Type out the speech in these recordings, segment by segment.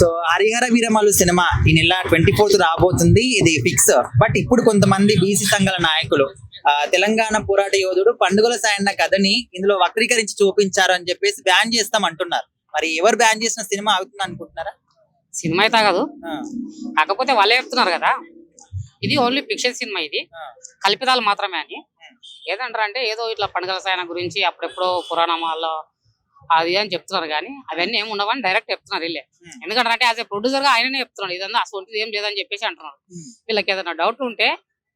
So Harihara Veeramallu cinema ఈ నెల twenty fourth రాబోతుంది. ఇది ఫిక్స్ బట్ ఇప్పుడు కొంతమంది బీసీ సంఘాల నాయకులు తెలంగాణ పోరాట యోధుడు పండుగల సాయన్న కథని ఇందులో వక్రీకరించి చూపించారు అని చెప్పేసి బ్యాన్ చేస్తాం అంటున్నారు. మరి ఎవరు బ్యాన్ చేసిన సినిమా అవుతుంది అనుకుంటున్నారా? సినిమా అయితే కాదు కాకపోతే వాళ్ళే చెప్తున్నారు కదా. ఇది ఓన్లీ ఫిక్షన్ సినిమా ఇది. కల్పితాలు మాత్రమే అని. ఏదంటారు అంటే ఏదో ఇట్లా పండుగల సాయన గురించి అప్పుడెప్పుడో పురాణాల్లో అది అని చెప్తున్నారు కానీ అవన్నీ ఏమి ఉండవని డైరెక్ట్ చెప్తున్నారు వీళ్ళే. Hmm. ఎందుకంటే అంటే యాజ్ ఏ ప్రొడ్యూసర్గా ఆయననే చెప్తున్నాడు ఇదంతా అసలు ఏం లేదని చెప్పేసి అంటున్నారు. Hmm. వీళ్ళకి ఏదైనా డౌట్ ఉంటే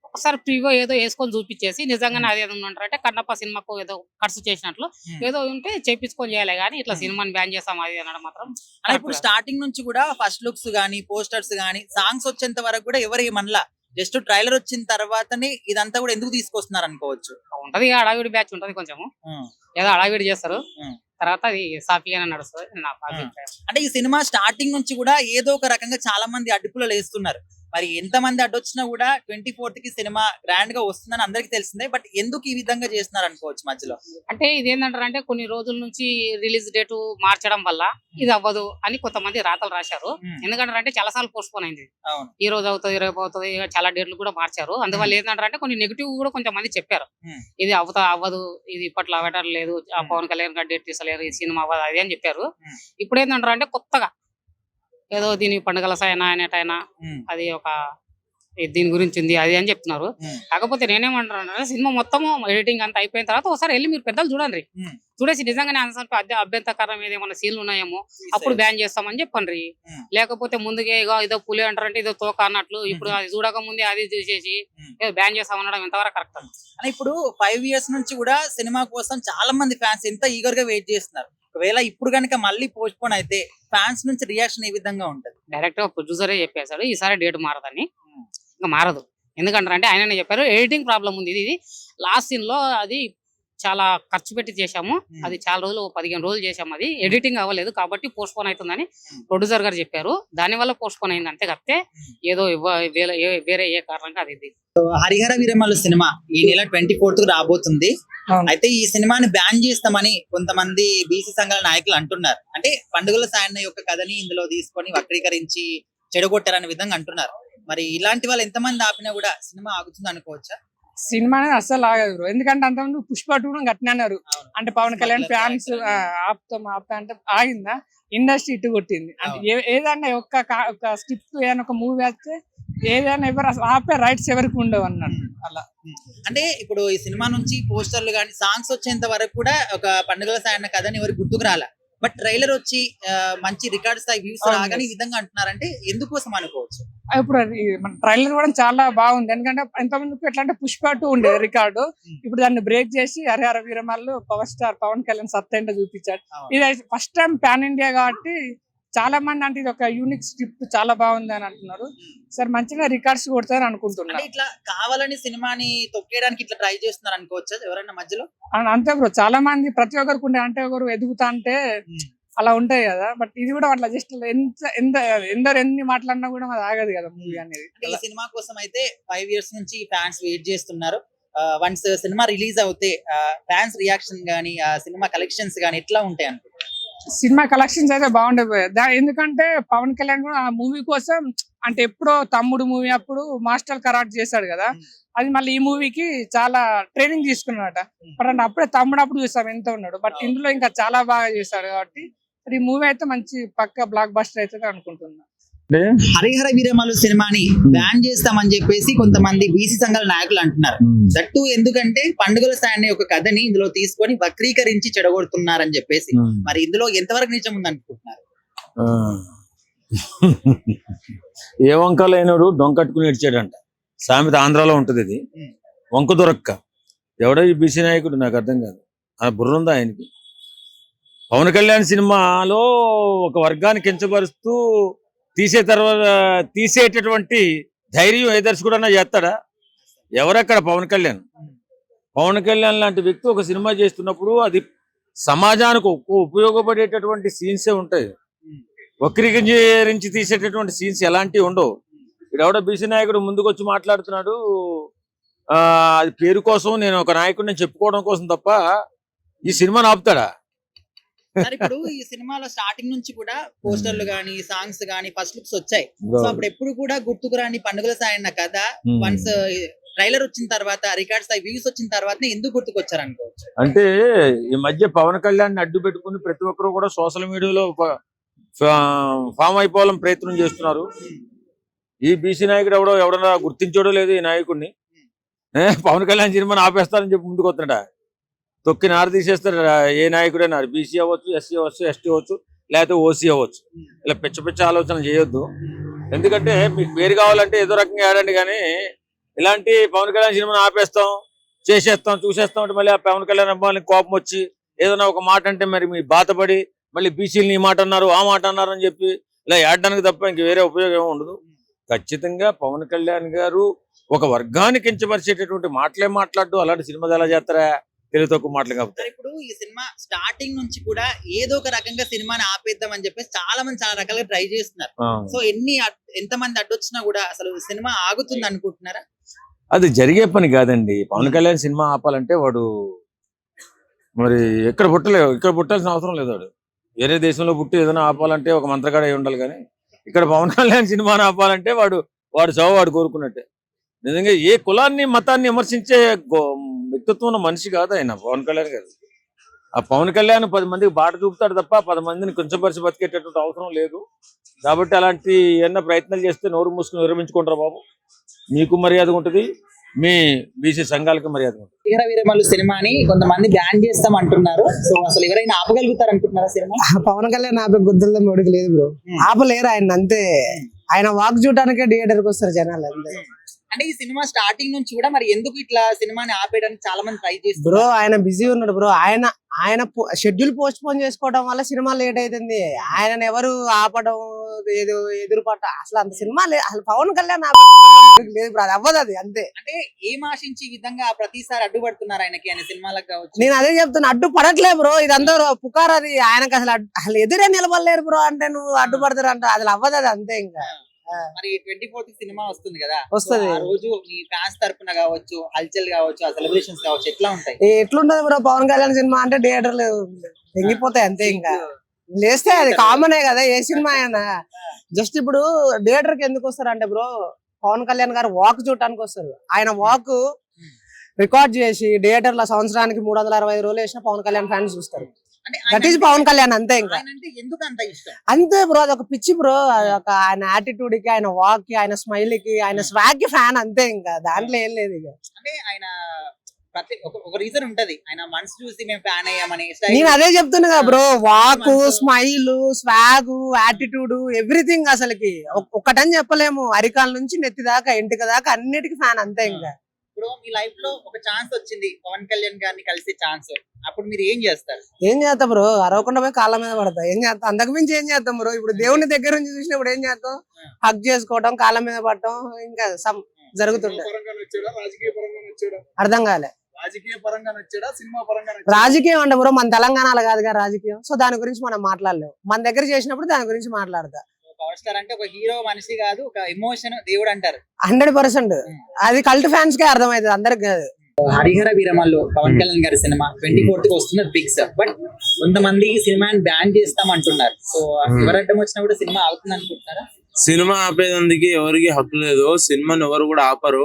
ఒకసారి ప్రీవో ఏదో వేసుకొని చూపించేసి నిజంగానే అది ఏదైనా ఉంటారంటే కన్నప్ప సినిమాకు ఏదో ఖర్చు చేసినట్లు Hmm. ఏదో ఉంటే చేపించుకొని చేయాలి కానీ ఇట్లా సినిమాని బ్యాన్ చేస్తాం అది అనడం మాత్రం అలా ఇప్పుడు స్టార్టింగ్ నుంచి కూడా ఫస్ట్ లుక్స్ గానీ పోస్టర్స్ గానీ సాంగ్స్ వచ్చేంత వరకు కూడా ఎవరు ఏమనలా. జస్ట్ ట్రైలర్ వచ్చిన తర్వాతనే ఇదంతా కూడా ఎందుకు తీసుకొస్తున్నారు అనుకోవచ్చు? ఉంటది అడావిడి బ్యాచ్ ఉంటది కొంచెము. ఏదో అడావిడి చేస్తారు. Hmm. తర్వాత అది సాఫీగానే నడుస్తుంది నా. అభిప్రాయం అంటే ఈ సినిమా స్టార్టింగ్ నుంచి కూడా ఏదో ఒక రకంగా చాలా మంది అడ్డుపులు వేస్తున్నారు మరి ఎంత మంది అడ్డొచ్చినా కూడా ట్వంటీ ఫోర్త్కి సినిమా గ్రాండ్గా వస్తుందని అందరికి తెలిసిందే. బట్ ఎందుకు ఈ విధంగా చేస్తున్నారు అనుకోవచ్చు మధ్యలో? అంటే ఇది అంటే కొన్ని రోజుల నుంచి రిలీజ్ డేట్ మార్చడం వల్ల ఇది అవ్వదు అని కొంతమంది రాతలు రాశారు. Hmm. ఎందుకంటే అంటే చాలా సార్లు పోస్ట్ పోన్ అయింది ఈ రోజు అవుతుంది రేపు అవుతుంది ఇక చాలా డేట్లు కూడా మార్చారు. అందువల్ల ఏంటంటారు అంటే కొన్ని నెగిటివ్ కూడా కొంతమంది చెప్పారు. ఇది అవుతా అవ్వదు ఇది ఇప్పట్లో అవ్వటం లేదు. పవన్ కళ్యాణ్ గారు డేట్ తీసలేరు ఈ సినిమా అవ్వదు అది అని చెప్పారు. ఇప్పుడు ఏంటంటారు అంటే కొత్తగా ఏదో దీని పండుగల సాయన అనేటైనా అది ఒక దీని గురించి ఉంది అది అని చెప్తున్నారు. కాకపోతే నేనేమంటున్నాను సినిమా మొత్తము ఎడిటింగ్ అంతా అయిపోయిన తర్వాత ఒకసారి వెళ్ళి మీరు పెద్దలు చూడండి. చూడేసి నిజంగానే అసలు అద్దె అభ్యంతరకరం ఏమైనా సీన్లు ఉన్నాయేమో అప్పుడు బ్యాన్ చేస్తామని చెప్పండి. లేకపోతే ముందుగా ఇగో ఇదో పులి అంటారంటే ఇదో తోక అన్నట్లు ఇప్పుడు అది చూడక ముందే అది చూసేసి బ్యాన్ చేస్తామనడం ఎంతవరకు కరెక్ట్. అని ఇప్పుడు ఫైవ్ ఇయర్స్ నుంచి కూడా సినిమా కోసం చాలా మంది ఫ్యాన్స్ ఎంత ఈగర్గా వెయిట్ చేస్తున్నారు. ఒకవేళ ఇప్పుడు కనుక మళ్ళీ పోస్ట్ పోన్ అయితే ఫ్యాన్స్ నుంచి రియాక్షన్ ఏ విధంగా ఉంటది? డైరెక్ట్గా ప్రొడ్యూసరే చెప్పేశాడు ఈసారి డేట్ మారదని. ఉమ్. ఇంకా మారదు. ఎందుకంటారంటే ఆయననే చెప్పారు ఎడిటింగ్ ప్రాబ్లం ఉంది. ఇది లాస్ట్ సీన్లో అది చాలా ఖర్చు పెట్టి చేశాము. అది చాలా రోజులు పదిహేను రోజులు చేశాము అది. ఎడిటింగ్ అవ్వలేదు కాబట్టి పోస్ట్ పోన్ అవుతుందని. ప్రొడ్యూసర్ గారు చెప్పారు. దాని వల్ల పోస్ట్ పోన్ అయింది అంతే తప్పితే ఉమ్. ఏదో వేరే ఏ- కారణంగా అది ఇది. హరిహర వీరమలు సినిమా ఈ నెల ట్వంటీ ఫోర్త్ రాబోతుంది. అయితే ఈ సినిమాని బ్యాన్ చేస్తామని కొంతమంది బీసీ సంఘాల నాయకులు అంటున్నారు. అంటే పండుగల సాయన్న యొక్క కథని ఇందులో తీసుకొని వక్రీకరించి చెడగొట్టారనే విధంగా అంటున్నారు. మరి ఇలాంటి వాళ్ళు ఎంతమంది ఆపినా కూడా సినిమా ఆగుతుంది అనుకోవచ్చా? సినిమా అనేది అస్సలు ఆగదు bro. ఎందుకంటే అంతకుముందు పుష్ప టూ కూడా గట్టినే అన్నారు. అంటే పవన్ కళ్యాణ్ ఫ్యాన్స్. ఆపుతాం ఆపుతా అంటే ఆగిందా? ఇండస్ట్రీ ఇటు కొట్టింది. అంటే ఏదైనా ఒక్క ఒక స్క్రిప్ట్ ఏదైనా ఒక మూవీ వస్తే ఏదైనా ఎవరు అసలు ఆపే రైట్స్ ఎవరికి ఉండవు అన్నట్టు అలా. అంటే ఇప్పుడు ఈ సినిమా నుంచి పోస్టర్లు కానీ సాంగ్స్ వచ్చేంత వరకు కూడా ఒక పండుగల సాయన్న కథని ఎవరికి గుర్తుకు రాల? బట్ ట్రైలర్ వచ్చి మంచి రికార్డ్ స్థాయి వ్యూస్. రాగానే ఈ విధంగా అంటున్నారంటే ఎందుకోసం అనుకోవచ్చు ఇప్పుడు మన ట్రైలర్ కూడా చాలా బాగుంది ఎందుకంటే ఎంతమందికి ఎట్లా అంటే పుష్ప టూ ఉండేది రికార్డు. ఇప్పుడు దాన్ని బ్రేక్ చేసి హరిహర వీరమల్లు పవర్ స్టార్ పవన్ కళ్యాణ్ సత్తేంట చూపించాడు. ఇది ఫస్ట్ టైం పాన్ ఇండియా కాబట్టి చాలా మంది అంటే ఇది ఒక యూనిక్ స్క్రిప్ట్ చాలా బాగుంది అని అంటున్నారు. సార్ మంచిగా రికార్డ్స్ కొడతారని అంటే అనుకుంటున్నారు ఇట్లా కావాలని సినిమాని తొక్కేయడానికి ఇట్లా ట్రై చేస్తున్నారు అనుకోవచ్చా? ఎవరైనా మధ్యలో? అంతే బ్రో. చాలా మంది ప్రతి ఒక్కరికి ఉండే అంటే ఒకరు ఎదుగుతా అంటే అలా ఉంటాయి కదా. బట్ ఇది కూడా అట్లా జస్ట్ ఎంత ఎంత ఎందరు ఎన్ని మాట్లాడినా కూడా అది ఆగదు కదా మూవీ అనేది. ఈ సినిమా కోసం అయితే ఫైవ్ ఇయర్స్ నుంచి ఫ్యాన్స్ వెయిట్ చేస్తున్నారు. వన్స్ సినిమా రిలీజ్ అవుతే ఫ్యాన్స్ రియాక్షన్ గానీ ఆ సినిమా కలెక్షన్స్ గానీ ఎట్లా ఉంటాయి అనుకుంటున్నారు? సినిమా కలెక్షన్స్ అయితే బాగుండే ఎందుకంటే పవన్ కళ్యాణ్ కూడా ఆ మూవీ కోసం అంటే ఎప్పుడో తమ్ముడు మూవీ అప్పుడు మాస్టర్ కరాట్ చేశాడు కదా. అది మళ్ళీ ఈ మూవీకి చాలా ట్రైనింగ్ తీసుకున్నాడట. బట్ అంటే అప్పుడే తమ్ముడు అప్పుడు చూసాం ఎంత ఉన్నాడు. బట్. ఇందులో ఇంకా చాలా బాగా చేశాడు కాబట్టి ఈ మూవీ అయితే మంచి పక్క బ్లాక్ బస్టర్ అవుతుంది అనుకుంటున్నా. హరిహర వీరమలు సినిమాని బ్యాన్ చేస్తామని చెప్పేసి కొంతమంది బీసీ సంఘాల నాయకులు అంటున్నారు. దట్టు ఎందుకంటే పండుగల సాయన్న యొక్క కథని ఇందులో తీసుకొని వక్రీకరించి చెడగొడుతున్నారని చెప్పేసి. మరి ఇందులో ఎంతవరకు నిజం ఉంది అనుకుంటున్నారు. ఏ వంక లేనోడు డొంకట్టుకుని ఇచ్చాడంట సామెత ఆంధ్రాలో ఉంటది ఇది. వంక దొరక్క. ఎవడో ఈ బీసీ నాయకుడు నాకు అర్థం కాదు. ఆ బుర్ర ఉందా ఆయనకి? పవన్ కళ్యాణ్ సినిమాలో ఒక వర్గాన్ని కించపరుస్తూ తీసే తర్వాత తీసేటటువంటి ధైర్యం ఏ దర్శకుడన్నా చేస్తాడా? ఎవరక్కడ? పవన్ కళ్యాణ్. పవన్ కళ్యాణ్ లాంటి వ్యక్తి ఒక సినిమా చేస్తున్నప్పుడు అది సమాజానికి ఉపయోగపడేటటువంటి సీన్సే ఉంటాయి. వక్రీకరించి తీసేటటువంటి సీన్స్ ఎలాంటివి ఉండవు. ఇక్కడ బీసీ నాయకుడు ముందుకు వచ్చి మాట్లాడుతున్నాడు ఆ అది పేరు కోసం నేను ఒక నాయకుడిని చెప్పుకోవడం కోసం తప్ప ఈ సినిమాను ఆపుతాడా? సార్ ఇప్పుడు ఈ సినిమాలో స్టార్టింగ్ నుంచి కూడా పోస్టర్లు గానీ సాంగ్స్ గానీ ఫస్ట్ లుక్స్ వచ్చాయి. సో అప్పుడు ఎప్పుడు కూడా గుర్తుకు రాని పండుగల సాయన్న కథ. వన్స్ ట్రైలర్ వచ్చిన తర్వాత రికార్డ్స్ వ్యూస్ వచ్చిన తర్వాత ఎందుకు గుర్తుకొచ్చారు అనుకోవచ్చు అంటే ఈ మధ్య పవన్ కళ్యాణ్ అడ్డు పెట్టుకుని ప్రతి ఒక్కరు కూడా సోషల్ మీడియాలో ఫామ్ అయిపోవాలని ప్రయత్నం చేస్తున్నారు. ఈ బీసీ నాయకుడు ఎవడో ఎవడన్నా గుర్తించోడో లేదు ఈ నాయకుడిని. పవన్ కళ్యాణ్ సినిమాని ఆపేస్తారని చెప్పి ముందుకు వస్తున్నాడా తొక్కి నార తీసేస్తారు. ఏ నాయకుడైనా బీసీ అవ్వచ్చు ఎస్సీ అవ్వచ్చు ఎస్టీ అవ్వచ్చు లేకపోతే ఓసీ అవ్వచ్చు. ఇలా పిచ్చ పిచ్చ ఆలోచన చేయొద్దు. ఎందుకంటే మీకు పేరు కావాలంటే ఏదో రకంగా ఆడండి కానీ ఇలాంటి పవన్ కళ్యాణ్ సినిమాని ఆపేస్తాం చేసేస్తాం చూసేస్తాం అంటే మళ్ళీ ఆ పవన్ కళ్యాణ్ అమ్మాయిని కోపం వచ్చి ఏదైనా ఒక మాట అంటే మరి మీ బాధపడి మళ్ళీ బీసీలు ఈ మాట అన్నారు ఆ మాట అన్నారు అని చెప్పి ఇలా ఏడడానికి తప్ప ఇంక వేరే ఉపయోగం ఏమి ఉండదు. ఖచ్చితంగా పవన్ కళ్యాణ్ గారు ఒక వర్గాన్ని కించపరిచేటటువంటి మాటలే మాట్లాడు అలాంటి సినిమాలు ఎలా చేస్తారా? తెలివి తక్కువ మాటలు కాబట్టి. ఇప్పుడు ఈ సినిమా స్టార్టింగ్ నుంచి కూడా ఏదో ఒక రకంగా సినిమాని ఆపేద్దాం అని చెప్పేసి చాలా మంది చాలా రకాలుగా ట్రై చేస్తున్నారు. సో ఎన్ని ఎంత మంది అడ్డొచ్చినా కూడా అసలు సినిమా ఆగుతుంది అనుకుంటున్నారా? అది జరిగే పని కాదండి. పవన్ కళ్యాణ్ సినిమా ఆపాలంటే వాడు మరి ఎక్కడ పుట్టలేదు ఇక్కడ పుట్టాల్సిన అవసరం లేదు వాడు. వేరే దేశంలో పుట్టి ఏదైనా ఆపాలంటే ఒక మంత్రగాడ అయి ఉండాలి కానీ ఇక్కడ పవన్ కళ్యాణ్ సినిమాని ఆపాలంటే వాడు వాడు చావు వాడు కోరుకున్నట్టే. నిజంగా ఏ కులాన్ని మతాన్ని విమర్శించే వ్యక్తిత్వం ఉన్న మనిషి కాదు ఆయన పవన్ కళ్యాణ్ గారు. ఆ పవన్ కళ్యాణ్ పది మందికి బాట చూపుతాడు తప్ప పది మందిని కొంచెంపరిచి బతికేటటువంటి అవసరం లేదు. కాబట్టి అలాంటి ఏమన్నా ప్రయత్నాలు చేస్తే నోరు మూసుకుని విరమించుకుంటారు బాబు? మీకు మర్యాద ఉంటుంది మీ బీసీ సంఘాలకు మర్యాద ఉంటుంది. వీర వీరమల్లు సినిమాని కొంతమంది బ్యాన్ చేస్తాం అంటున్నారు. సో అసలు ఎవరైనా ఆపగలుగుతారు అనుకుంటున్నారా సినిమా? పవన్ కళ్యాణ్ ఆపే గుద్దలతో మొడికి లేదు బ్రో. ఆపలేరు ఆయన అంతే. ఆయన వాక్ చూడటానికే థియేటర్కి వస్తారు జనాలు అంతే అంటే ఈ సినిమా స్టార్టింగ్ నుంచి కూడా మరి ఎందుకు ఇట్లా సినిమాని ఆపేయడానికి చాలా మంది ట్రై బ్రో చేస్తున్నారు ఆయన బిజీ ఉన్నాడు బ్రో. ఆయన ఆయన షెడ్యూల్ పోస్ట్ పోన్ చేసుకోవడం వల్ల సినిమా లేట్ అవుతుంది ఆయన ఎవరు ఆపడం ఏదో ఎదురుపట్ట అసలు అంత సినిమా లేదు అసలు పవన్ కళ్యాణ్ లేదు బ్రో. అది అవ్వదు అది అంతే. అంటే ఏం ఆశించి ఈ విధంగా ప్రతిసారి అడ్డుపడుతున్నారు ఆయనకి ఆయన సినిమాలకు కావచ్చు? నేను అదే చెప్తున్నా అడ్డు పడట్లే బ్రో. ఇదంతా పుకార్ అది. ఆయనకు అసలు అసలు ఎదురే నిలబడలేరు బ్రో అంటే నువ్వు అడ్డుపడతారు అంటే అసలు అవ్వదు అది అంతే ఇంకా. మరి ట్వంటీ ఫోర్త్ సినిమా వస్తుంది కదా. వస్తది. రోజు మీ ఫ్యాన్స్ తరపున కావచ్చు హల్చల్ కావచ్చు ఆ సెలబ్రేషన్స్ కావచ్చు ఎట్లా ఉంటాయి? ఎట్లుంటది బ్రో? పవన్ కళ్యాణ్ సినిమా అంటే థియేటర్లు తెంగిపోతాయి అంతే ఇంకా. లేస్తే అది కామనే కదా ఏ సినిమా అయినా. జస్ట్ ఇప్పుడు థియేటర్కి ఎందుకు వస్తారు అంటే బ్రో పవన్ కళ్యాణ్ గారు వాక్ చూడటానికి వస్తారు. ఆయన వాక్ రికార్డ్ చేసి థియేటర్లో సంవత్సరానికి మూడు వందల అరవై ఐదు రోజులు వేసిన పవన్ కళ్యాణ్ ఫ్యాన్స్ చూస్తారు. దట్ ఈస్ పవన్ కళ్యాణ్ అంతే ఇంకా. ఎందుకు అంత ఇష్టం? అంతే బ్రో అది ఒక పిచ్చి బ్రో ఒక ఆయన యాటిట్యూడ్కి ఆయన వాక్కి ఆయన స్మైల్కి ఆయన స్వాగ్కి ఫ్యాన్ అంతే ఇంకా. దాంట్లో ఏం లేదు ఇక. అంటే ఆయన ప్రతి ఒక ఒక రీజన్ ఉంటది. ఆయన మనసు చూసి మేము ఫ్యాన్ అయ్యామని style- నేను అదే చెప్తున్నా కదా bro walk smile swag attitude everything అసలుకి. ఒక్- ఒక్కటని చెప్పలేము. అరికాల నుంచి నెత్తి దాకా ఇంటికి దాకా అన్నిటికీ ఫ్యాన్ అంతే ఇంకా. ఇప్పుడు మీ లైఫ్లో ఒక ఛాన్స్ వచ్చింది. పవన్ కళ్యాణ్ గారిని కలిసే ఛాన్స్ అప్పుడు మీరు ఏం చేస్తారు? ఏం చేస్తాం బ్రో? అరవకుండా పోయి కాళ్ళ మీద పడతా. ఏం చేస్తాం? అంతకు మించి ఏం చేస్తాం బ్రో? ఇప్పుడు దేవుని దగ్గర నుంచి చూసినప్పుడు ఏం చేస్తాం? హక్ చేసుకోవడం కాళ్ళ మీద పడటం ఇంకా పరంగా వచ్చాడా అర్థం కాలే. రాజకీయ పరంగా వచ్చాడా సినిమా పరంగా రాజకీయం అంటే బ్రో మన తెలంగాణలో కాదుగా రాజకీయం. సో దాని గురించి మనం మాట్లాడలేము. మన దగ్గర చేసినప్పుడు దాని గురించి మాట్లాడతా. పవర్ స్టార్ అంటే ఒక హీరో మనిషి కాదు ఒక ఎమోషన్ దేవుడు అంటారు. Hundred percent. అది కల్ట్ ఫ్యాన్స్ కే అర్థమవుతుంది అందరికి కాదు. హరిహర వీరమల్లు పవన్ కళ్యాణ్ గారి సినిమా ట్వంటీ ఫోర్త్కి వస్తున్నది ఫిక్స్ బట్ కొంతమంది ఈ సినిమాని బ్యాన్ చేస్తాం అంటున్నారు సో ఎవరు అడ్డం వచ్చినా కూడా సినిమా అవుతుంది అనుకుంటున్నారా? సినిమా ఆపేదందుకు ఎవరికి హక్కు లేదు. సినిమాని ఎవరు కూడా ఆపరు.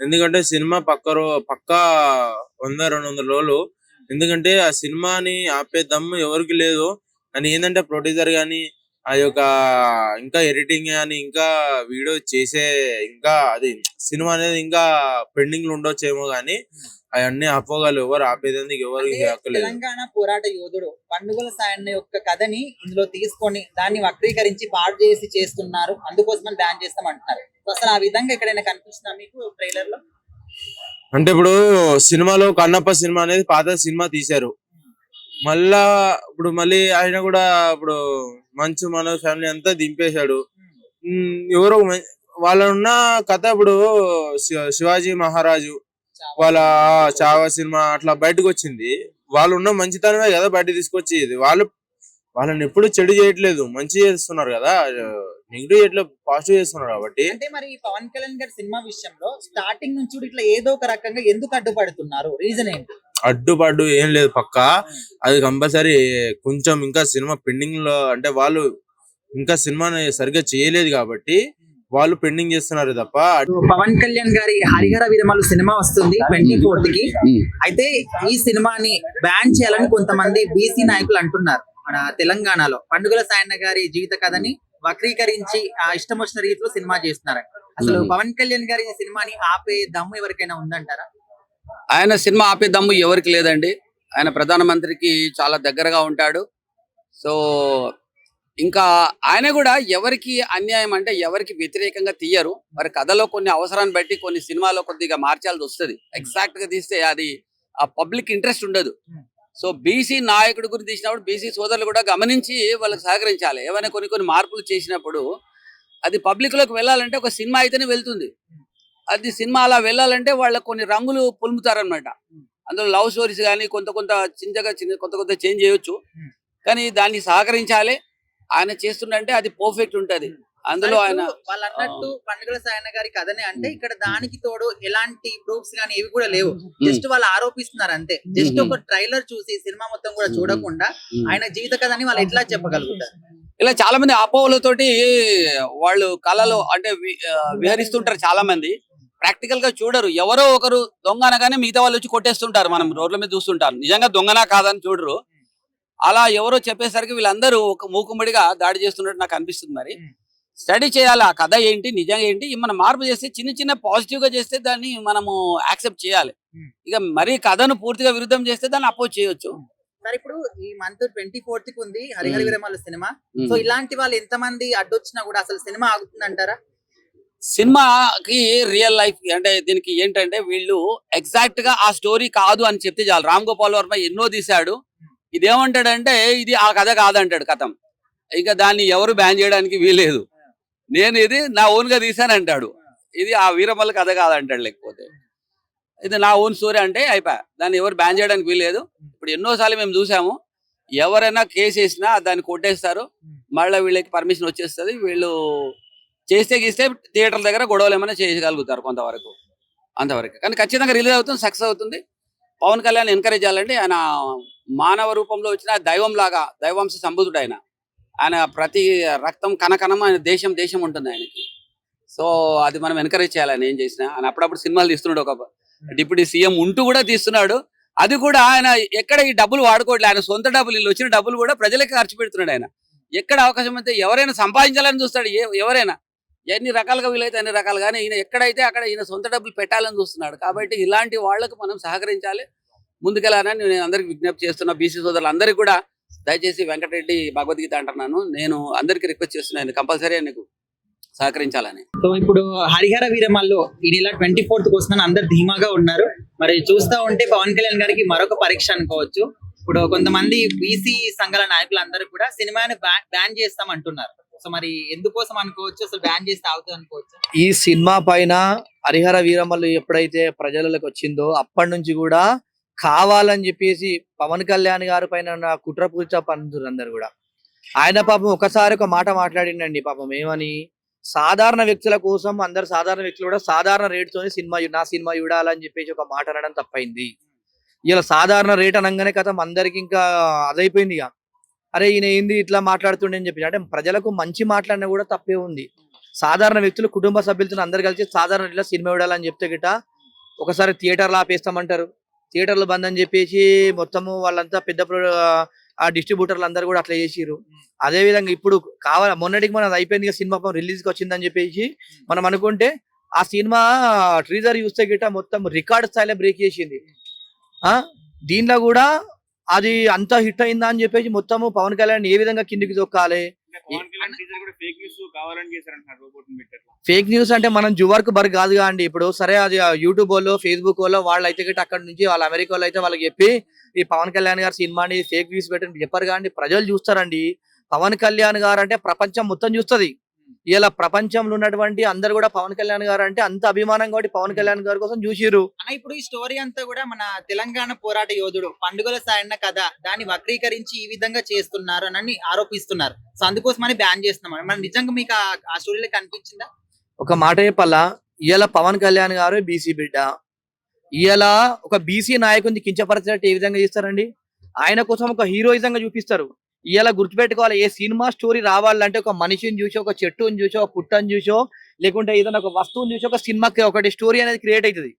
ఎందుకంటే సినిమా పక్క రో పక్క వంద రెండు వందల రోజులు. ఎందుకంటే ఆ సినిమాని ఆపే దమ్ము ఎవరికి లేదు. అని ఏంటంటే ప్రొడ్యూసర్ గాని ఆ యొక్క ఇంకా ఎడిటింగ్ కానీ ఇంకా వీడియో చేసే ఇంకా అది సినిమా అనేది ఇంకా పెండింగ్లో ఉండొచ్చేమో కానీ అవన్నీ ఆపగలరు ఎవరు ఆపేదందుకు లేదు. తెలంగాణ పోరాట యోధుడు పండుగల సాయన్న యొక్క కథని ఇందులో తీసుకొని దాన్ని వక్రీకరించి పాడు చేసి చేస్తున్నారు. అందుకోసమని బ్యాన్ చేస్తాం అంటున్నారు అసలు ఆ విధంగా ఎక్కడైనా కనిపిస్తుందా మీకు ట్రైలర్లో అంటే ఇప్పుడు సినిమాలో కన్నప్ప సినిమా అనేది పాత సినిమా తీశారు. మళ్ళా ఇప్పుడు మళ్ళీ ఆయన కూడా ఇప్పుడు మంచు మనోజ్ ఫ్యామిలీ అంతా దింపేశాడు. ఉమ్, ఎవరో మె- వాళ్ళ ఉన్న కథ ఇప్పుడు శివ- శివాజీ మహారాజు వాళ్ళ చావా సినిమా అట్లా బయటకు వచ్చింది వాళ్ళు ఉన్న మంచితనమే కదా బయట తీసుకొచ్చి వాళ్ళు వాళ్ళని ఎప్పుడు చెడు చేయట్లేదు. మంచి చేస్తున్నారు కదా. నెగిటివ్ చేయట్లేదు పాజిటివ్ చేస్తున్నారు కాబట్టి. అంటే మరి పవన్ కళ్యాణ్ గారి సినిమా విషయంలో స్టార్టింగ్ నుంచి ఇట్లా ఏదో ఒక రకంగా ఎందుకు అడ్డుపడుతున్నారు? రీజన్ ఏంటి? అడ్డుపడ్డు ఏం లేదు పక్కా. అది కంపల్సరీ కొంచెం ఇంకా సినిమా పెండింగ్లో అంటే వాళ్ళు ఇంకా సినిమాని సరిగ్గా చేయలేదు కాబట్టి వాళ్ళు పెండింగ్ చేస్తున్నారు తప్ప పవన్ కళ్యాణ్ గారి హరిహర విరమలు సినిమా వస్తుంది ట్వంటీ ఫోర్త్కి. అయితే ఈ సినిమాని బ్యాన్ చేయాలని కొంతమంది బీసీ నాయకులు అంటున్నారు మన తెలంగాణలో. పండుగల సాయన్న గారి జీవిత కథని వక్రీకరించి ఆ ఇష్టం వచ్చిన రీతిలో సినిమా చేస్తున్నారు అసలు. పవన్ కళ్యాణ్ గారి సినిమాని ఆపే దమ్ము ఎవరికైనా ఉందంటారా? ఆయన సినిమా ఆపే దమ్ము ఎవరికి లేదండి. ఆయన ప్రధానమంత్రికి చాలా దగ్గరగా ఉంటాడు. సో ఇంకా ఆయన కూడా ఎవరికి అన్యాయం అంటే ఎవరికి వ్యతిరేకంగా తీయరు. మరి కథలో కొన్ని అవసరాన్ని బట్టి కొన్ని సినిమాలో కొద్దిగా మార్చాల్సి వస్తుంది. ఎగ్జాక్ట్గా తీస్తే అది ఆ పబ్లిక్ ఇంట్రెస్ట్ ఉండదు. సో బీసీ నాయకుడి గురించి తీసినప్పుడు బీసీ సోదరులు కూడా గమనించి వాళ్ళకి సహకరించాలి. ఏమైనా కొన్ని కొన్ని మార్పులు చేసినప్పుడు అది పబ్లిక్లోకి వెళ్ళాలంటే ఒక సినిమా అయితేనే వెళ్తుంది. అది సినిమా అలా వెళ్ళాలంటే వాళ్ళకి కొన్ని రంగులు పులుముతారనమాట అందులో లవ్ స్టోరీస్ కానీ కొంత కొంత చిన్నగా చిన్న కొంత కొంత చేంజ్ చేయొచ్చు. కానీ దాన్ని సహకరించాలి. ఆయన చేస్తుండంటే అది పర్ఫెక్ట్ ఉంటది. అందులో ఆయన వాళ్ళు అన్నట్టు పండుగల సాయన్న గారి కథనే అంటే ఇక్కడ దానికి తోడు ఎలాంటి ప్రూఫ్స్ కానీ ఏవి కూడా లేవు. జస్ట్ వాళ్ళు ఆరోపిస్తున్నారు అంతే. జస్ట్ ఒక ట్రైలర్ చూసి సినిమా మొత్తం కూడా చూడకుండా ఆయన జీవిత కథని వాళ్ళు ఎట్లా చెప్పగలుగుతారు? ఇలా చాలా మంది అపోహలతోటి వాళ్ళు కళలో అంటే విహరిస్తుంటారు చాలా మంది ప్రాక్టికల్గా చూడరు. ఎవరో ఒకరు దొంగ అనగానే మిగతా వాళ్ళు వచ్చి కొట్టేస్తుంటారు. మనం రోడ్ల మీద చూస్తుంటారు నిజంగా దొంగనా కాదని చూడరు. అలా ఎవరో చెప్పేసరికి వీళ్ళందరూ ఒక మూకుమ్మడిగా దాడి చేస్తున్నట్టు నాకు అనిపిస్తుంది మరి. స్టడీ చేయాలి. ఆ కథ ఏంటి? నిజంగా ఏంటి? మనం మార్పు చేస్తే చిన్న చిన్న పాజిటివ్గా చేస్తే దాన్ని మనము యాక్సెప్ట్ చేయాలి. ఇక మరీ కథను పూర్తిగా విరుద్ధం చేస్తే దాన్ని అపోజ్ చేయొచ్చు. సరే ఇప్పుడు ఈ మంత్ ట్వంటీ ఫోర్త్కి ఉంది హరిహర. విరమల సినిమా. సో ఇలాంటి వాళ్ళు ఎంతమంది అడ్డొచ్చినా కూడా అసలు సినిమా ఆగుతుందంటారా? సినిమాకి రియల్ లైఫ్ అంటే దీనికి ఏంటంటే వీళ్ళు ఎగ్జాక్ట్గా ఆ స్టోరీ కాదు అని చెప్తే చాలు. రామ్ గోపాల్ వర్మ ఎన్నో తీశాడు. ఇదేమంటాడంటే ఇది ఆ కథ కాదంటాడు కథం. ఇంకా దాన్ని ఎవరు బ్యాన్ చేయడానికి వీలేదు నేను ఇది నా ఓన్గా తీశానంటాడు. ఇది ఆ వీరమల్ల కథ కాదంటాడు లేకపోతే. ఇది నా ఓన్ స్టోరీ అంటే అయిపోయా దాన్ని ఎవరు బ్యాన్ చేయడానికి వీలేదు ఇప్పుడు ఎన్నోసార్లు మేము చూసాము. ఎవరైనా కేసు వేసినా దాన్ని కొట్టేస్తారు. మళ్ళీ వీళ్ళకి పర్మిషన్ వచ్చేస్తుంది. వీళ్ళు చేస్తే గీస్తే థియేటర్ల దగ్గర గొడవలు ఏమైనా చేయగలుగుతారు కొంతవరకు. అంతవరకు. కానీ ఖచ్చితంగా రిలీజ్ అవుతుంది సక్సెస్ అవుతుంది. పవన్ కళ్యాణ్ ఎంకరేజ్ చేయాలంటే ఆయన మానవ రూపంలో వచ్చిన దైవం లాగా దైవాంశ సంబుధుడు ఆయన. ఆయన ప్రతి రక్తం కనకనం ఆయన దేశం దేశం ఉంటుంది ఆయనకి. సో అది మనం ఎంకరేజ్ చేయాలి ఆయన ఏం చేసినా. ఆయన అప్పుడప్పుడు సినిమాలు తీస్తున్నాడు ఒక డిప్యూటీ సీఎం ఉంటూ కూడా తీస్తున్నాడు. అది కూడా ఆయన ఎక్కడ ఈ డబ్బులు వాడుకోవట్లేదు ఆయన సొంత డబ్బులు వీళ్ళు వచ్చిన డబ్బులు కూడా ప్రజలకి ఖర్చు పెడుతున్నాడు ఆయన. ఎక్కడ అవకాశం అయితే ఎవరైనా సంపాదించాలని చూస్తాడు. ఏ ఎవరైనా. ఎన్ని రకాలుగా వీలైతే అన్ని రకాలుగానే ఈయన ఎక్కడైతే అక్కడ ఈయన సొంత డబ్బులు పెట్టాలని చూస్తున్నాడు కాబట్టి ఇలాంటి వాళ్ళకు మనం సహకరించాలి. ముందుకెళ్ళాలని నేను అందరికి విజ్ఞప్తి చేస్తున్నా. బీసీ సోదరులందరికీ కూడా దయచేసి వెంకటరెడ్డి భగవద్గీత అంటున్నాను. నేను అందరికీ రిక్వెస్ట్ చేస్తున్నాను కంపల్సరీ నీకు సహకరించాలని. సో ఇప్పుడు హరిహర వీరమల్లో ఈ నెల ట్వంటీ ఫోర్త్ కోసం అందరు ధీమాగా ఉన్నారు. మరి చూస్తా ఉంటే పవన్ కళ్యాణ్ గారికి మరొక పరీక్ష అనుకోవచ్చు. ఇప్పుడు కొంతమంది బీసీ సంఘాల నాయకులు అందరూ కూడా సినిమాని బ్యాన్ చేస్తాం అంటున్నారు సో మరి ఎందుకోసం అనుకోవచ్చు? అసలు బ్యాన్ చేస్తే అవుతుంది అనుకోవచ్చు? ఈ సినిమా పైన హరిహర వీరమల్లు ఎప్పుడైతే ప్రజలకు వచ్చిందో అప్పటి నుంచి కూడా కావాలని చెప్పేసి పవన్ కళ్యాణ్ గారి పైన కుట్రపూర్చ పనులు అందరు కూడా. ఆయన పాపం ఒకసారి ఒక మాట మాట్లాడిండండి పాపం. ఏమని? సాధారణ వ్యక్తుల కోసం అందరు సాధారణ వ్యక్తులు కూడా సాధారణ రేటుతోనే సినిమా నా సినిమా చూడాలని చెప్పేసి ఒక మాట అనడం తప్పైంది. ఇలా సాధారణ రేట్ అనగానే కథ అందరికి ఇంకా అదైపోయింది ఇక. అరే ఈయన ఏంది ఇట్లా మాట్లాడుతుండే అని చెప్పి అంటే ప్రజలకు మంచి మాట్లాడినా కూడా తప్పే ఉంది. సాధారణ వ్యక్తులు కుటుంబ సభ్యులతో అందరు కలిసి సాధారణ ఇట్లా సినిమా విడాలని చెప్తే గిట ఒకసారి థియేటర్లు ఆపేస్తామంటారు థియేటర్లు బంద్ అని చెప్పేసి మొత్తము వాళ్ళంతా పెద్ద ఆ డిస్ట్రిబ్యూటర్లు అందరు కూడా అట్లా చేసిరు అదే విధంగా ఇప్పుడు కావాలి మొన్నటికి మనం అది అయిపోయింది సినిమా రిలీజ్కి వచ్చిందని చెప్పేసి మనం అనుకుంటే ఆ సినిమా ట్రీజర్ చూస్తే గిట మొత్తం రికార్డ్ స్థాయిలో బ్రేక్ చేసింది. దీనిలో దీంట్లో కూడా అది అంత హిట్ అయిందా అని చెప్పేసి మొత్తము పవన్ కళ్యాణ్ ఏ విధంగా కిందికి తొక్కాలి ఫేక్ న్యూస్ అంటే మనం జువర్క్ బర్ కాదుగా అండి. ఇప్పుడు సరే అది యూట్యూబ్ వాళ్ళు ఫేస్బుక్ వాళ్ళు వాళ్ళు అయితే గిట్ట అక్కడ నుంచి వాళ్ళ అమెరికా వాళ్ళు అయితే వాళ్ళకి చెప్పి ఈ పవన్ కళ్యాణ్ గారి సినిమాని ఫేక్ న్యూస్ పెట్టండి చెప్పారు కానీ ప్రజలు చూస్తారండి. పవన్ కళ్యాణ్ గారు అంటే ప్రపంచం మొత్తం చూస్తది. ఇలా ప్రపంచంలో ఉన్నటువంటి అందరు కూడా పవన్ కళ్యాణ్ గారు అంటే అంత అభిమానం కాబట్టి పవన్ కళ్యాణ్ గారి కోసం చూసిరు ఇప్పుడు ఈ స్టోరీ అంతా కూడా మన తెలంగాణ పోరాట యోధుడు పండుగల సాయన్న కథ దాన్ని వక్రీకరించి ఈ విధంగా చేస్తున్నారు అని ఆరోపిస్తున్నారు. సో అందుకోసమని బ్యాన్ చేస్తున్నాం. మరి నిజంగా మీకు ఆ- స్టోరీలో కనిపించిందా ఒక మాట చెప్పాలా? ఇవాళ పవన్ కళ్యాణ్ గారు బీసీ బిడ్డ. ఇలా ఒక బీసీ నాయకుడిని కించపరిచినట్టు ఏ విధంగా చేస్తారండి? ఆయన కోసం ఒక హీరోయిజంగా చూపిస్తారు. ఇలా గుర్తుపెట్టుకోవాలి ఏ సినిమా స్టోరీ రావాలంటే ఒక మనిషిని చూసి ఒక చెట్టుని చూసో ఒక పుట్టని చూసో లేకుంటే ఏదైనా ఒక వస్తువుని చూసి ఒక సినిమాకి ఒకటి స్టోరీ అనేది క్రియేట్ అవుతుంది.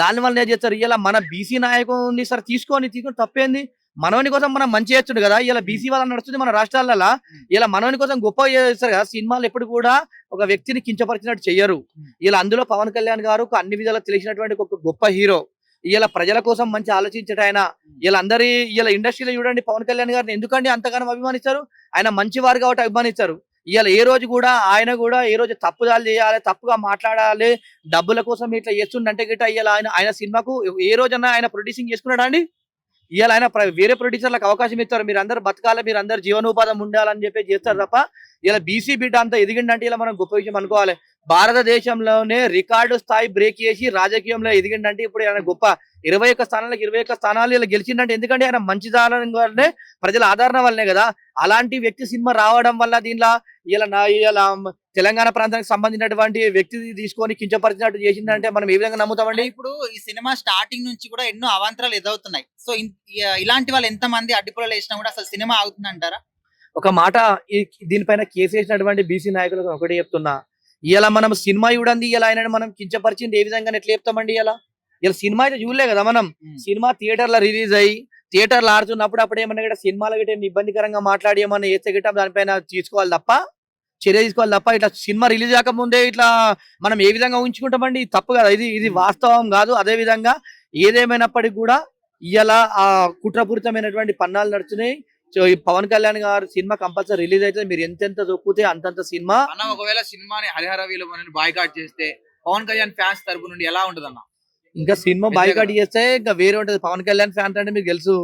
దాని వల్ల ఏం చేస్తారు? ఇలా మన బీసీ నాయకుడిని సరే తీసుకొని తీసుకొని తప్పేంది? మనవని కోసం మనం మంచి చేస్తుండే కదా ఇలా బీసీ వాళ్ళ నడుస్తుంది మన రాష్ట్రాలలో ఇలా మనవని కోసం గొప్ప చేస్తారు కదా సినిమాలు ఎప్పుడు కూడా ఒక వ్యక్తిని కించపరిచినట్టు చెయ్యరు ఇలా అందులో పవన్ కళ్యాణ్ గారు అన్ని విధాలు తెలిసినటువంటి ఒక గొప్ప హీరో ఇలా ప్రజల కోసం మంచి ఆలోచించట ఆయన. ఇలా అందరి ఇలా ఇండస్ట్రీలో చూడండి పవన్ కళ్యాణ్ గారిని ఎందుకండి అంతగానో అభిమానిస్తారు? ఆయన మంచివారు కాబట్టి అభిమానిస్తారు. ఇవాళ ఏ రోజు కూడా ఆయన కూడా ఏ రోజు తప్పుదాలు చేయాలి తప్పుగా మాట్లాడాలి డబ్బుల కోసం ఇట్లా చేస్తుండంటే గిట్ట ఇవాళ ఆయన ఆయన సినిమాకు ఏ రోజన్నా ఆయన ప్రొడ్యూసింగ్ చేసుకున్నాడా అండి? ఇవాళ ఆయన వేరే ప్రొడ్యూసర్లకు అవకాశం ఇస్తారు. మీరు అందరు బతకాలి మీరు అందరు జీవనోపాధం ఉండాలని చెప్పి చేస్తారు తప్ప ఇలా బీసీ బిడ్డ అంతా ఎదిగిండంటే ఇలా మనం గొప్ప విషయం అనుకోవాలి. భారతదేశంలోనే రికార్డు స్థాయి బ్రేక్ చేసి రాజకీయంలో ఎదిగిండంటే ఇప్పుడు ఆయన గొప్ప ఇరవై ఒక్క స్థానాలకు ఇరవై ఒక్క స్థానాలు ఇలా గెలిచిందంటే ఎందుకంటే ఆయన మంచి దానం వల్లనే ప్రజల ఆదరణ వల్లనే కదా. అలాంటి వ్యక్తి సినిమా రావడం వల్ల దీనిలో ఇలా నా ఇలా తెలంగాణ ప్రాంతానికి సంబంధించినటువంటి వ్యక్తి తీసుకొని కించపరిచినట్టు చేసిందంటే మనం ఏ విధంగా నమ్ముతామండి? ఇప్పుడు ఈ సినిమా స్టార్టింగ్ నుంచి కూడా ఎన్నో అవాంతరాలు ఎదురవుతున్నాయి. సో ఇలాంటి వాళ్ళు ఎంత మంది అడ్డుపుల్లలు వేసినా కూడా అసలు సినిమా అవుతుంది అంటారా ఒక మాట ఈ దీనిపైన కేసు వేసినటువంటి బీసీ నాయకులకు ఒకటి చెప్తున్నా. ఇలా మనం సినిమా చూడండి ఇలా ఆయన మనం కించపరిచింది ఏ విధంగా ఎట్లా చెప్తామండి ఇలా ఇలా సినిమా అయితే చూడలే కదా మనం. సినిమా థియేటర్లో రిలీజ్ అయ్యి థియేటర్లో ఆడుతున్నప్పుడు అప్పుడు ఏమన్నా గిట్ట సినిమాలో గిట్ట ఇబ్బందికరంగా మాట్లాడి ఏమన్నా చేస్తే గిట్ట దానిపైన తీసుకోవాలి తప్ప చర్య తీసుకోవాలి తప్ప ఇట్లా సినిమా రిలీజ్ కాకముందే ఇట్లా మనం ఏ విధంగా ఉంచుకుంటామండి తప్పు కదా ఇది ఇది వాస్తవం కాదు. అదే విధంగా ఏదేమైనప్పటికీ కూడా ఇలా ఆ కుట్రపూరితమైనటువంటి పన్నాలు నడుస్తున్నాయి. సో ఈ పవన్ కళ్యాణ్ గారు సినిమా కంపల్సరీ రిలీజ్ అయితే మీరు ఎంతెంత దొక్కితే అంతంత సినిమా అన్న ఒకవేళ సినిమాని హరిహర వీళ్ళు బాయ్కాట్ చేస్తే పవన్ కళ్యాణ్ ఫ్యాన్స్ తరపు నుండి ఎలా ఉంటుంది అన్న ఇంకా సినిమా బాయ్కాట్ చేస్తే ఇంకా వేరే ఉంటది. పవన్ కళ్యాణ్ ఫ్యాన్స్ అంటే మీకు తెలుసు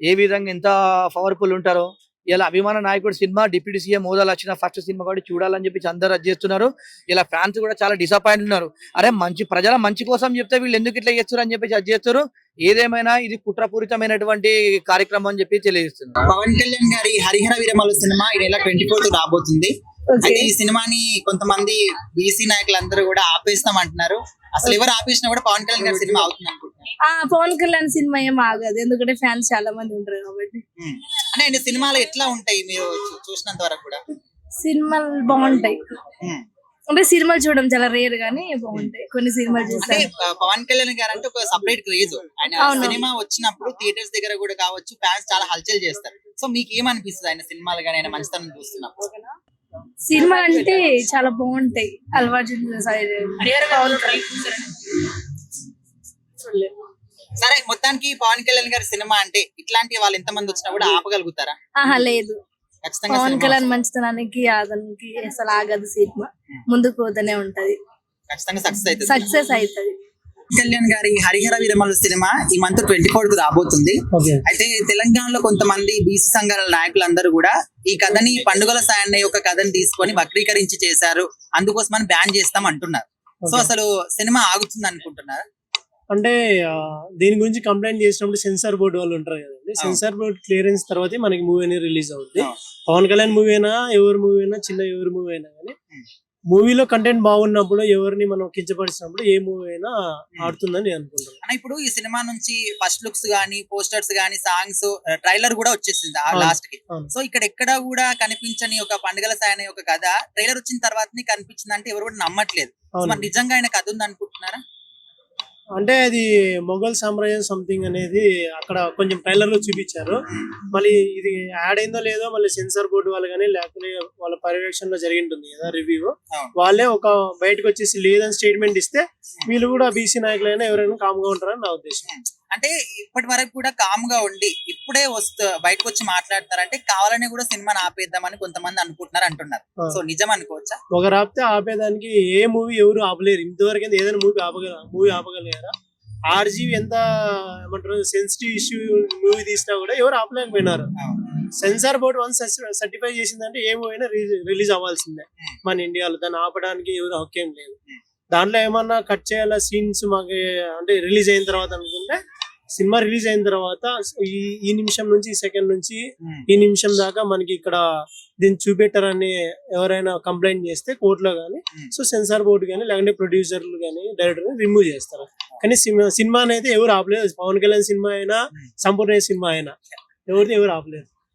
ఏ విధంగా ఎంత పవర్ఫుల్ ఉంటారో. ఇలా అభిమాన నాయకుడు సినిమా డిప్యూటీ సీఎం హోదాలు వచ్చిన ఫస్ట్ సినిమా కూడా చూడాలని చెప్పి అందరు అది చేస్తున్నారు. ఇలా ఫ్యాన్స్ కూడా చాలా డిసప్పాయింట్ ఉన్నారు. అరే మంచి ప్రజల మంచి కోసం చెప్తే వీళ్ళు ఎందుకు ఇట్లా చేస్తారు అని చెప్పి అది చేస్తారు. ఏదేమైనా ఇది కుట్రపూరితమైనటువంటి కార్యక్రమం అని చెప్పి తెలియజేస్తుంది పవన్ కళ్యాణ్ గారి హరిహర విరమల సినిమా ఈ నెల ట్వంటీ ఫోర్త్ రాబోతుంది. అయితే ఈ సినిమాని కొంతమంది బీసీ నాయకులందరూ కూడా ఆపేస్తాం అంటున్నారు అసలు ఎవరు ఆపేసినా కూడా పవన్ కళ్యాణ్ గారి సినిమా అవుతుంది అనుకుంటున్నారు. ఆ పవన్ కళ్యాణ్ సినిమా ఏం ఆగదు. ఎందుకంటే ఫ్యాన్స్ చాలా మంది ఉంటారు కాబట్టి. అంటే ఆయన సినిమాలు ఎట్లా ఉంటాయి మీరు చూసినంత వరకు కూడా? సినిమాలు బాగుంటాయి. అంటే సినిమాలు చూడడం చాలా రేర్ గానీ బాగుంటాయి. కొన్ని సినిమాలు ఆ, పవన్ కళ్యాణ్ గారు అంటే ఒక సపరేట్ క్రేజ్ ఆయన. సినిమా వచ్చినప్పుడు థియేటర్స్ దగ్గర కూడా కావచ్చు ఫ్యాన్స్ చాలా హల్చల్ చేస్తారు. సో మీకు ఏమనిపిస్తుంది ఆయన సినిమాలు కానీ ఆయన మంచితనం చూస్తున్నప్పుడు? సినిమా అంటే చాలా బాగుంటాయి. అలవాటు చూడలేదు. సరే మొత్తానికి పవన్ కళ్యాణ్ గారి సినిమా అంటే ఇట్లాంటి వాళ్ళు ఎంతమంది వచ్చినా కూడా ఆపగలుగుతారా? ఆహా లేదు. పవన్ కళ్యాణ్ మంచితనానికి అతనికి అసలు ఆగదు సినిమా. ముందుకు పోతూనే ఉంటది. ఖచ్చితంగా సక్సెస్ అవుతుంది. సక్సెస్ అవుతుంది. కళ్యాణ్ గారి హరిహర వీరమల సినిమా ఈ మంత్ ట్వంటీ ఫోర్కు రాబోతుంది అయితే తెలంగాణలో కొంతమంది బీసీ సంఘాల నాయకులందరూ కూడా ఈ కథని పండుగల సాయన్న యొక్క కథని తీసుకొని వక్రీకరించి చేశారు. అందుకోసమని బ్యాన్ చేస్తాం అంటున్నారు. సో అసలు సినిమా ఆగుతుంది అనుకుంటున్నారు? అంటే దీని గురించి కంప్లైంట్ చేసినప్పుడు సెన్సార్ బోర్డు వాళ్ళు ఉంటారు కదండి. సెన్సార్ బోర్డు క్లియరెన్స్ తర్వాతే మనకి మూవీ అనేది రిలీజ్ అవుతుంది. పవన్ కళ్యాణ్ మూవీ అయినా ఎవరి మూవీ అయినా చిన్న ఎవరి మూవీ అయినా కానీ మూవీలో కంటెంట్ బాగున్నప్పుడు ఎవరిని మనం కించపరిచినప్పుడు ఏ మూవీ అయినా ఆడుతుందని నేను అనుకుంటున్నాను అన్న ఇప్పుడు ఈ సినిమా నుంచి ఫస్ట్ లుక్స్ గానీ పోస్టర్స్ గానీ సాంగ్స్ ట్రైలర్ కూడా వచ్చేసింది ఆ. లాస్ట్కి అవును. సో ఇక్కడ ఎక్కడ కూడా కనిపించని ఒక పండుగల సాయన యొక్క కథ ట్రైలర్ వచ్చిన తర్వాతనే కనిపించింది అంటే ఎవరు కూడా నమ్మట్లేదు సో అవును. మరి నిజంగా ఆయన కథ ఉంది అనుకుంటున్నారా అంటే అది మొఘల్ సామ్రాజ్యం సంథింగ్ అనేది అక్కడ కొంచెం ట్రైలర్లో చూపించారు. మళ్ళీ ఇది యాడ్ అయిందో లేదో మళ్ళీ సెన్సార్ బోర్డు వాళ్ళు కానీ లేకపోతే వాళ్ళ పర్యవేక్షణలో జరిగి ఉంటుంది కదా రివ్యూ. వాళ్ళే ఒక బయటకు వచ్చేసి లేదని స్టేట్మెంట్ ఇస్తే వీళ్ళు కూడా బీసీ నాయకులైనా ఎవరైనా కామ్గా ఉంటారని నా ఉద్దేశం. అంటే ఇప్పటి వరకు కూడా కామ్గా ఉండి ఇప్పుడే వస్తూ బయటకు వచ్చి మాట్లాడతారంటే కావాలని కూడా సినిమాని ఆపేద్దామని కొంతమంది అనుకుంటున్నారు అంటున్నారు. సో నిజం అనుకోవచ్చా? ఒక రాపితే ఆపేదానికి ఏ మూవీ ఎవరు ఆపలేరు. ఇంతవరకు ఏదైనా మూవీ ఆపగల మూవీ ఆపగలిగారా? ఆర్జీవి ఎంత ఏమంటారు సెన్సిటివ్ ఇష్యూ మూవీ తీసినా కూడా ఎవరు ఆపలేకపోయినారు. సెన్సార్ బోర్డు వన్స్ సర్టిఫై చేసిందంటే ఏ మూవీ అయినా రిలీజ్ అవ్వాల్సిందే. మన ఇండియాలో దాన్ని ఆపడానికి ఎవరు హక్కేం లేదు. దాంట్లో ఏమన్నా కట్ చేయాలా సీన్స్ మాకు అంటే రిలీజ్ అయిన తర్వాత అనుకుంటే సినిమా రిలీజ్ అయిన తర్వాత ఈ ఈ నిమిషం నుంచి ఈ సెకండ్ నుంచి ఈ నిమిషం దాకా మనకి ఇక్కడ దీన్ని చూపెట్టారని ఎవరైనా కంప్లైంట్ చేస్తే కోర్టులో కానీ సో సెన్సార్ బోర్డు కానీ లేకుంటే ప్రొడ్యూసర్లు కానీ డైరెక్టర్ రిమూవ్ చేస్తారు. కానీ సినిమా సినిమా అయితే ఎవరు ఆపలేదు. పవన్ కళ్యాణ్ సినిమా అయినా సంపూర్ణ సినిమా అయినా ఎవరిని ఎవరు ఆపలేదు.